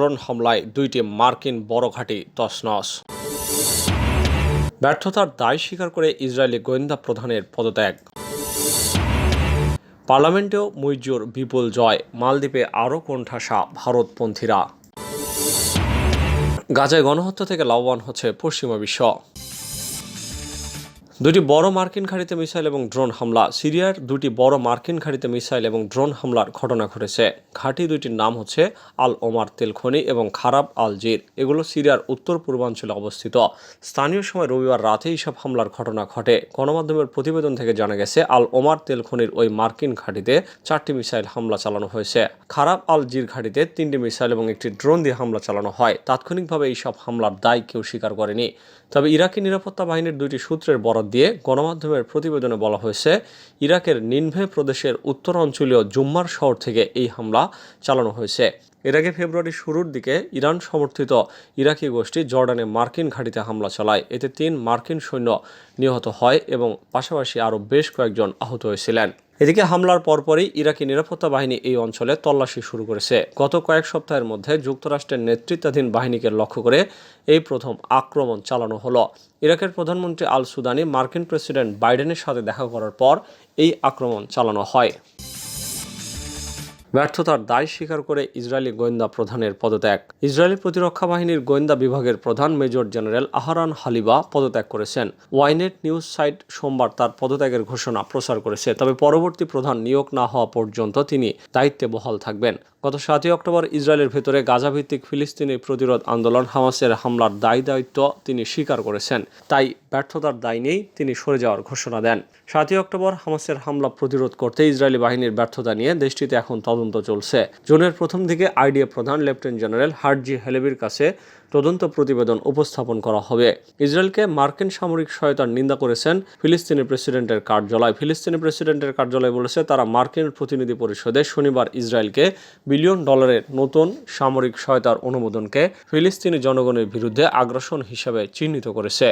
Drone হামলায় দুইটি মার্কিন বড় ঘাঁটি তছনছ। ব্যর্থতার দায় স্বীকার করে ইসরায়েলি গোয়েন্দা প্রধানের পদত্যাগ। পার্লামেন্টেও মৈজুর বিপুল জয়, মালদ্বীপে আরও কোণঠাসা ভারতপন্থীরা। গাজায় গণহত্যা থেকে লাভবান হচ্ছে পশ্চিমা বিশ্ব। দুটি বড় মার্কিন ঘাঁটিতে মিসাইল এবং ড্রোন হামলা। সিরিয়ার দুটি বড় মার্কিন ঘাঁটিতে মিসাইল এবং ড্রোন হামলার ঘটনা ঘটেছে। ঘাঁটি দুইটির নাম হচ্ছে আল ওমার তেলখনি এবং খারাপ আল জির। এগুলো সিরিয়ার উত্তর পূর্বাঞ্চলে অবস্থিত। স্থানীয় সময় রবিবার রাতে এইসব হামলার ঘটনা ঘটে। গণমাধ্যমের প্রতিবেদন থেকে জানা গেছে, আল ওমার তেলখনির ওই মার্কিন ঘাঁটিতে চারটি মিসাইল হামলা চালানো হয়েছে। খারাপ আল জির ঘাঁটিতে তিনটি মিসাইল এবং একটি ড্রোন দিয়ে হামলা চালানো হয়। তাৎক্ষণিকভাবে এইসব হামলার দায় কেউ স্বীকার করেনি। তবে ইরাকি নিরাপত্তা বাহিনীর দুইটি সূত্রের বরাত দিয়ে গণমাধ্যমের প্রতিবেদনে বলা হয়েছে, ইরাকের নিনভে প্রদেশের উত্তরাঞ্চলীয় জুম্মার শহর থেকে এই হামলা চালানো হয়েছে। এর আগে ফেব্রুয়ারির শুরুর দিকে ইরান সমর্থিত ইরাকি গোষ্ঠী জর্ডানে মার্কিন ঘাঁটিতে হামলা চালায়। এতে তিন মার্কিন সৈন্য নিহত হয় এবং পাশাপাশি আরও বেশ কয়েকজন আহত হয়েছিলেন। এদিকে হামলার পরপরই ইরাকি নিরাপত্তা বাহিনী এই অঞ্চলে তল্লাশি শুরু করেছে। গত কয়েক সপ্তাহের মধ্যে যুক্তরাষ্ট্রের নেতৃত্বাধীন বাহিনীকে লক্ষ্য করে এই প্রথম আক্রমণ চালানো হলো। ইরাকের প্রধানমন্ত্রী আল সুদানি মার্কিন প্রেসিডেন্ট বাইডেনের সাথে দেখা করার পর এই আক্রমণ চালানো হয়। ব্যর্থতার দায় স্বীকার করে ইসরায়েলি গোয়েন্দা প্রধানের পদত্যাগ। ইসরায়েলি প্রতিরক্ষা বাহিনীর গোয়েন্দা বিভাগের প্রধান মেজর জেনারেল আহরান হালিবা পদত্যাগ করেছেন। ওয়াইনেট নিউজ সাইট সোমবার তার পদত্যাগের ঘোষণা প্রচার করেছে, তবে পরবর্তী প্রধান নিয়োগ না হওয়া পর্যন্ত তিনি দায়িত্বে বহাল থাকবেন। গত সাতই অক্টোবর ইসরায়েলের ভেতরে গাজাভিত্তিক ফিলিস্তিনি প্রতিরোধ আন্দোলন হামাসের হামলার দায় দায়িত্ব তিনি স্বীকার করেছেন। তাই ব্যর্থতার দায় নিয়েই তিনি সরে যাওয়ার ঘোষণা দেন। সাতই অক্টোবর হামাসের হামলা প্রতিরোধ করতে ইসরায়েলি বাহিনীর ব্যর্থতা নিয়ে দেশটিতে এখন তদন্ত চলছে। জুনের প্রথম দিকে আইডিএ প্রধান লেফটেন্যান্ট জেনারেল হার্জি হেলেবির কাছে তদন্ত প্রতিবেদন উপস্থাপন করা হবে। ইসরায়েলকে মার্কিন সামরিক সহায়তার নিন্দা করেছেন। ফিলিস্তিনি প্রেসিডেন্টের কার্যালয় ফিলিস্তিনি প্রেসিডেন্টের কার্যালয় বলেছে, তারা মার্কিন প্রতিনিধি পরিষদে শনিবার ইসরায়েলকে বিলিয়ন ডলারের নতুন সামরিক সহায়তার অনুমোদনকে ফিলিস্তিনি জনগণের বিরুদ্ধে আগ্রাসন হিসাবে চিহ্নিত করেছে।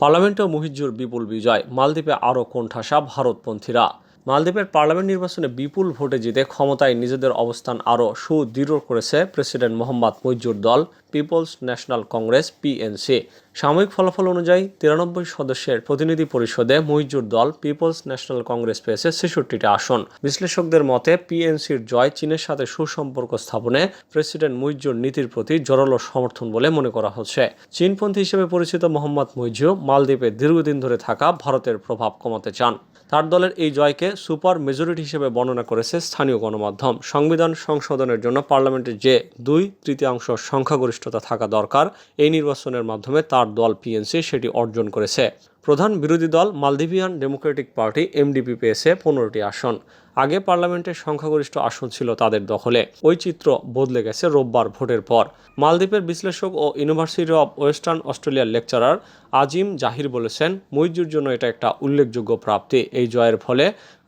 পার্লামেন্টেও মুহিজ্জুর বিপুল বিজয়। মালদ্বীপে আরও কোণঠাসা ভারতপন্থীরা। মালদ্বীপের পার্লামেন্ট নির্বাচনে বিপুল ভোটে জিতে ক্ষমতায় নিজেদের অবস্থান আরও সুদৃঢ় করেছে প্রেসিডেন্ট মোহাম্মদ মইজুর দল, পিপলস ন্যাশনাল কংগ্রেস, পিএনসি। সাময়িক ফলাফল অনুযায়ী তিরানব্বই সদস্যের প্রতিনিধি পরিষদে মইজুর দল, পিপলস ন্যাশনাল কংগ্রেস পেয়েছে ছেষট্টিটা আসন। বিশ্লেষকদের মতে, পিএনসির জয় চীনের সাথে সুসম্পর্ক স্থাপনে প্রেসিডেন্ট মুইজুর নীতির প্রতি জোরালো সমর্থন বলে মনে করা হচ্ছে। চীনপন্থী হিসেবে পরিচিত মোহাম্মদ মুইজু মালদ্বীপে দীর্ঘদিন ধরে থাকা ভারতের প্রভাব কমাতে চান। তার দলের এই জয়কে সুপার মেজরিটি হিসেবে বর্ণনা করেছে স্থানীয় গণমাধ্যম। সংবিধান সংশোধনের জন্য পার্লামেন্টে যে দুই তৃতীয়াংশ সংখ্যাগরিষ্ঠতা থাকা দরকার, এই নির্বাচনের মাধ্যমে তার দল পিএনসি সেটি অর্জন করেছে। প্রধান বিরোধী দল মালদ্বীপিয়ান ডেমোক্রেটিক পার্টি এমডিপি পেয়েছে পনেরোটি আসন। আগে পার্লামেন্টের সংখ্যাগরিষ্ঠ আসন ছিল তাদের দখলে। ওই চিত্র বদলে গেছে রোববার ভোটের পর। মালদ্বীপের বিশ্লেষক ও ইউনিভার্সিটি অব ওয়েস্টার্ন অস্ট্রেলিয়ার লেকচারার আজিম জাহির বলেছেন মইজুর জন্য এটা একটা উল্লেখযোগ্য প্রাপ্তি। এই জয়ের ফলে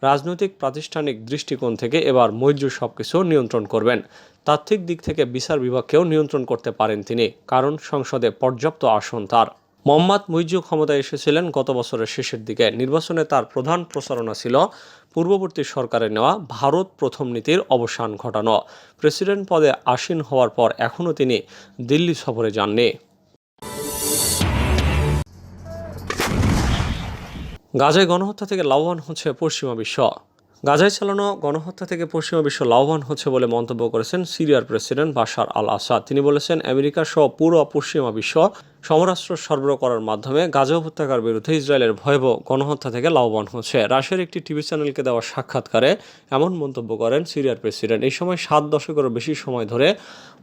রাজনৈতিক, প্রাতিষ্ঠানিক দৃষ্টিকোণ থেকে এবার মইজুর সবকিছু নিয়ন্ত্রণ করবেন। তাত্ত্বিক দিক থেকে বিচার বিভাগকেও নিয়ন্ত্রণ করতে পারেন তিনি, কারণ সংসদে পর্যাপ্ত আসন তার। মোহাম্মদ মুইজু ক্ষমতায় এসেছিলেন গত বছরের শেষের দিকে। নির্বাচনে তার প্রধান প্রচারণা ছিল পূর্ববর্তী সরকারের নেওয়া ভারত প্রথম নীতির অবসান ঘটানো। প্রেসিডেন্ট পদে আসীন হওয়ার পর এখনও তিনি দিল্লি সফরে যাননি। গাজায় গণহত্যা থেকে লাভবান হচ্ছে পশ্চিমা বিশ্ব। গাজায় চালানো গণহত্যা থেকে পশ্চিমা বিশ্ব লাভবান হচ্ছে বলে মন্তব্য করেছেন সিরিয়ার প্রেসিডেন্ট বাশার আল আসাদ তিনি বলেছেন, আমেরিকা সহ পুরো পশ্চিমা বিশ্ব সমরাস্ত্র সরবরাহ করার মাধ্যমে গাজা উপত্যকার বিরুদ্ধে ইসরায়েলের ভয়াবহ গণহত্যা থেকে লাভবান হচ্ছে। রাশিয়ার একটি টিভি চ্যানেলকে দেওয়া সাক্ষাৎকারে এমন মন্তব্য করেন সিরিয়ার প্রেসিডেন্ট। এই সময় সাত দশকেরও বেশি সময় ধরে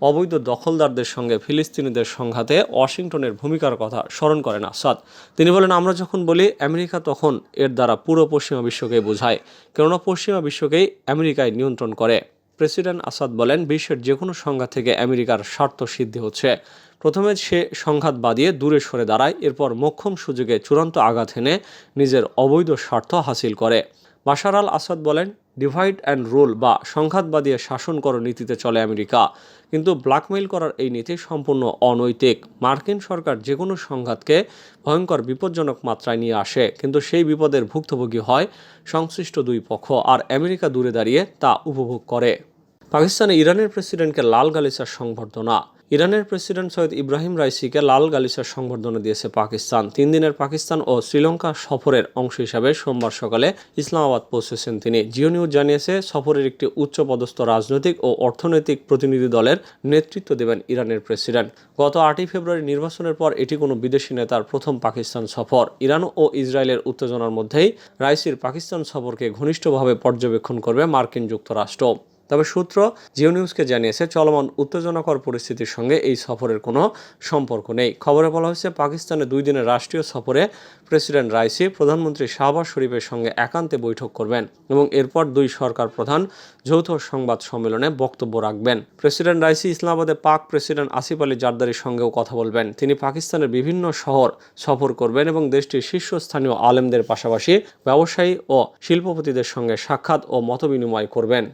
অবৈধ দখলদারদের সঙ্গে ফিলিস্তিনিদের সংঘাতে ওয়াশিংটনের ভূমিকার কথা স্মরণ করেন আসাদ। তিনি বলেন, আমরা যখন বলি আমেরিকা, তখন এর দ্বারা পুরো পশ্চিমা বিশ্বকে বোঝায়। কেননা পশ্চিমা বিশ্বকেই আমেরিকায় নিয়ন্ত্রণ করে। প্রেসিডেন্ট আসাদ বলেন, বিশ্বের যে কোনো সংঘাত থেকে আমেরিকার স্বার্থ সিদ্ধি হচ্ছে। প্রথমে সে সংঘাত বাদিয়ে দূরে সরে দাঁড়ায়, এরপর মোক্ষম সুযোগে চূড়ান্ত আঘাত এনে নিজের অবৈধ স্বার্থ হাসিল করে। বাশার আল আসাদ বলেন ডিভাইড অ্যান্ড রুল বা সংঘাত বাদিয়ে শাসন করো নীতিতে চলে আমেরিকা। কিন্তু ব্ল্যাকমেইল করার এই নীতি সম্পূর্ণ অনৈতিক। মার্কিন সরকার যে কোনো সংঘাতকে ভয়ঙ্কর, বিপজ্জনক মাত্রায় নিয়ে আসে, কিন্তু সেই বিপদের ভুক্তভোগী হয় সংশ্লিষ্ট দুই পক্ষ, আর আমেরিকা দূরে দাঁড়িয়ে তা উপভোগ করে। পাকিস্তানে ইরানের প্রেসিডেন্টকে লাল গালিচার সংবর্ধনা। ইরানের প্রেসিডেন্ট সৈয়দ ইব্রাহিম রাইসিকে লাল গালিচার সংবর্ধনা দিয়েছে পাকিস্তান। তিন দিনের পাকিস্তান ও শ্রীলঙ্কা সফরের অংশ হিসাবে সোমবার সকালে ইসলামাবাদ পৌঁছেছেন তিনি। জিও নিউজ জানিয়েছে, সফরের একটি উচ্চপদস্থ রাজনৈতিক ও অর্থনৈতিক প্রতিনিধি দলের নেতৃত্ব দেবেন ইরানের প্রেসিডেন্ট। গত আটই ফেব্রুয়ারি নির্বাচনের পর এটি কোনো বিদেশি নেতার প্রথম পাকিস্তান সফর। ইরান ও ইসরায়েলের উত্তেজনার মধ্যেই রাইসির পাকিস্তান সফরকে ঘনিষ্ঠভাবে পর্যবেক্ষণ করবে মার্কিন যুক্তরাষ্ট্র। তবে সূত্র জিও নিউজকে জানিয়েছে, চলমান উত্তেজনাকর পরিস্থিতির সঙ্গে এই সফরের কোনো সম্পর্ক নেই। খবরে বলা হয়েছে, পাকিস্তানে দুই দিনের রাষ্ট্রীয় সফরে প্রেসিডেন্ট রাইসি প্রধানমন্ত্রী শাহবাজ শরীফের সঙ্গে একান্তে বৈঠক করবেন এবং এরপর দুই সরকার প্রধান যৌথ সংবাদ সম্মেলনে বক্তব্য রাখবেন। প্রেসিডেন্ট রাইসি ইসলামাবাদে পাক প্রেসিডেন্ট আসিফ আলী জারদারির সঙ্গেও কথা বলবেন। তিনি পাকিস্তানের বিভিন্ন শহর সফর করবেন এবং দেশটির শীর্ষস্থানীয় আলেমদের পাশাপাশি ব্যবসায়ী ও শিল্পপতিদের সঙ্গে সাক্ষাৎ ও মতবিনিময় করবেন।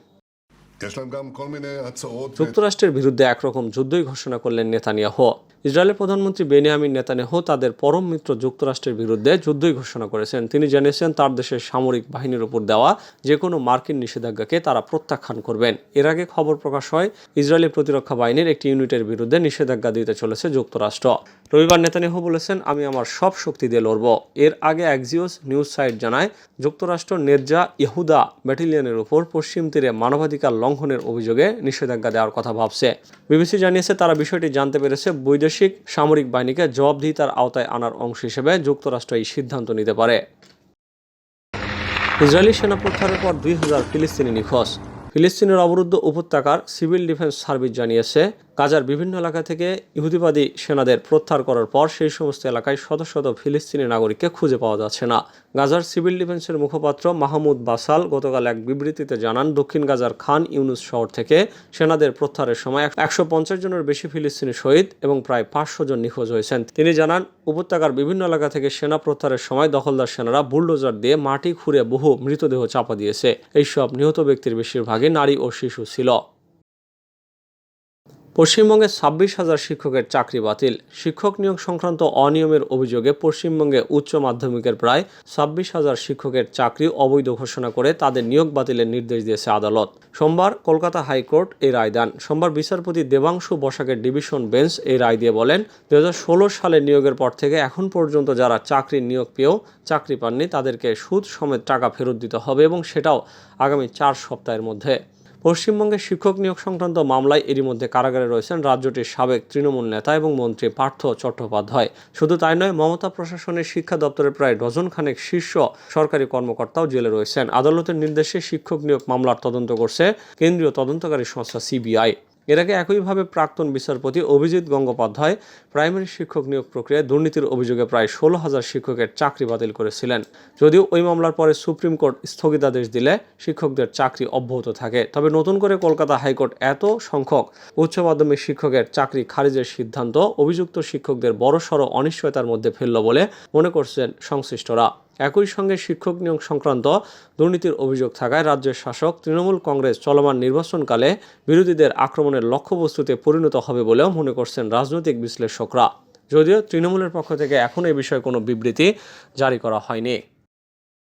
যুক্তরাষ্ট্রের বিরুদ্ধে একরকম যুদ্ধই ঘোষণা করলেন নেতানিয়াহু। ইসরায়েলের প্রধানমন্ত্রী বেনিয়ামিন নেতানিয়াহু তাদের পরম মিত্র যুক্তরাষ্ট্রের বিরুদ্ধে যুদ্ধই ঘোষণা করেছেন। তিনি জানিয়েছেন তার দেশের সামরিক বাহিনীর উপর দেওয়া যে কোনো মার্কিন নিষেধাজ্ঞাকে তারা প্রত্যাখ্যান করবেন। এর আগে খবর প্রকাশ হয়, ইসরায়েলি প্রতিরক্ষা বাহিনীর একটি ইউনিটের বিরুদ্ধে নিষেধাজ্ঞা দিতে চলেছে যুক্তরাষ্ট্র। রবিবার নেতানিয়াহু বলেছেন, আমি আমার সব শক্তি দিয়ে লড়ব। এর আগে অ্যাক্সিওস নিউজ সাইট জানায়, যুক্তরাষ্ট্র নেরজা ইহুদা ব্যাটালিয়নের উপর পশ্চিম তীরে মানবাধিকার লঙ্ঘনের অভিযোগে নিষেধাজ্ঞা দেওয়ার কথা ভাবছে। বিবিসি জানিয়েছে, তারা বিষয়টি জানতে পেরেছে। বৈদেশিক সামরিক বাহিনীকে জবাবদিহিতার আওতায় আনার অংশ হিসেবে যুক্তরাষ্ট্র এই সিদ্ধান্ত নিতে পারে। ইসরায়েলি সেনা প্রত্যাহারের পর দুই হাজার ফিলিস্তিনি নিখোঁজ। ফিলিস্তিনের অবরুদ্ধ উপত্যকার সিভিল ডিফেন্স সার্ভিস জানিয়েছে, গাজার বিভিন্ন এলাকা থেকে ইহুদিবাদী সেনাদের প্রত্যাহার করার পর সেই সমস্ত এলাকায় শত শত ফিলিস্তিনি নাগরিককে খুঁজে পাওয়া যাচ্ছে না। গাজার সিভিল ডিফেন্সের মুখপাত্র মাহমুদ বাসাল গতকাল এক বিবৃতিতে জানান, দক্ষিণ গাজার খান ইউনুস শহর থেকে সেনাদের প্রত্যাহারের সময় একশো পঞ্চাশ জনের বেশি ফিলিস্তিনি শহীদ এবং প্রায় পাঁচশো জন নিখোঁজ হয়েছেন। তিনি জানান উপত্যকার বিভিন্ন এলাকা থেকে সেনা প্রত্যাহারের সময় দখলদার সেনারা বুলডোজার দিয়ে মাটি খুঁড়ে বহু মৃতদেহ চাপা দিয়েছে। এইসব নিহত ব্যক্তির বেশিরভাগই নারী ও শিশু ছিল। পশ্চিমবঙ্গে ছাব্বিশ হাজার শিক্ষকের চাকরি বাতিল। শিক্ষক নিয়োগ সংক্রান্ত অনিয়মের অভিযোগে পশ্চিমবঙ্গে উচ্চ মাধ্যমিকের প্রায় ছাব্বিশ হাজার শিক্ষকের চাকরি অবৈধ ঘোষণা করে তাদের নিয়োগ বাতিলের নির্দেশ দিয়েছে আদালত। সোমবার কলকাতা হাইকোর্ট এই রায় দেন। সোমবার বিচারপতি দেবাংশু বসাকের ডিভিশন বেঞ্চ এই রায় দিয়ে বলেন দু হাজার সালে নিয়োগের পর থেকে এখন পর্যন্ত যারা চাকরির নিয়োগ পেয়েও চাকরি পাননি তাদেরকে সুদ সমেত টাকা ফেরত দিতে হবে এবং সেটাও আগামী চার সপ্তাহের মধ্যে। পশ্চিমবঙ্গে শিক্ষক নিয়োগ সংক্রান্ত মামলায় এরই মধ্যে কারাগারে রয়েছেন রাজ্যটির সাবেক তৃণমূল নেতা এবং মন্ত্রী পার্থ চট্টোপাধ্যায়। শুধু তাই নয়, মমতা প্রশাসনের শিক্ষা দপ্তরের প্রায় ডজনখানেক শীর্ষ সরকারি কর্মকর্তাও জেলে রয়েছেন। আদালতের নির্দেশে শিক্ষক নিয়োগ মামলার তদন্ত করছে কেন্দ্রীয় তদন্তকারী সংস্থা সিবিআই। এর আগে একইভাবে প্রাক্তন বিচারপতি অভিজিৎ গঙ্গোপাধ্যায় প্রাইমারি শিক্ষক নিয়োগ প্রক্রিয়ায় দুর্নীতির অভিযোগে প্রায় ষোলো হাজার শিক্ষকের চাকরি বাতিল করেছিলেন। যদিও ওই মামলার পরে সুপ্রিম কোর্ট স্থগিতাদেশ দিলে শিক্ষকদের চাকরি অব্যাহত থাকে। তবে নতুন করে কলকাতা হাইকোর্ট এত সংখ্যক উচ্চ মাধ্যমিক শিক্ষকের চাকরি খারিজের সিদ্ধান্ত অভিযুক্ত শিক্ষকদের বড়সড় অনিশ্চয়তার মধ্যে ফেলল বলে মনে করছেন সংশ্লিষ্টরা। একই সঙ্গে শিক্ষক নিয়োগ সংক্রান্ত দুর্নীতির অভিযোগ থাকায় রাজ্যের শাসক তৃণমূল কংগ্রেস চলমান নির্বাচনকালে বিরোধীদের আক্রমণের লক্ষ্যবস্তুতে পরিণত হবে বলেও মনে করছেন রাজনৈতিক বিশ্লেষকরা। যদিও তৃণমূলের পক্ষ থেকে এখন এ বিষয়ে কোনো বিবৃতি জারি করা হয়নি।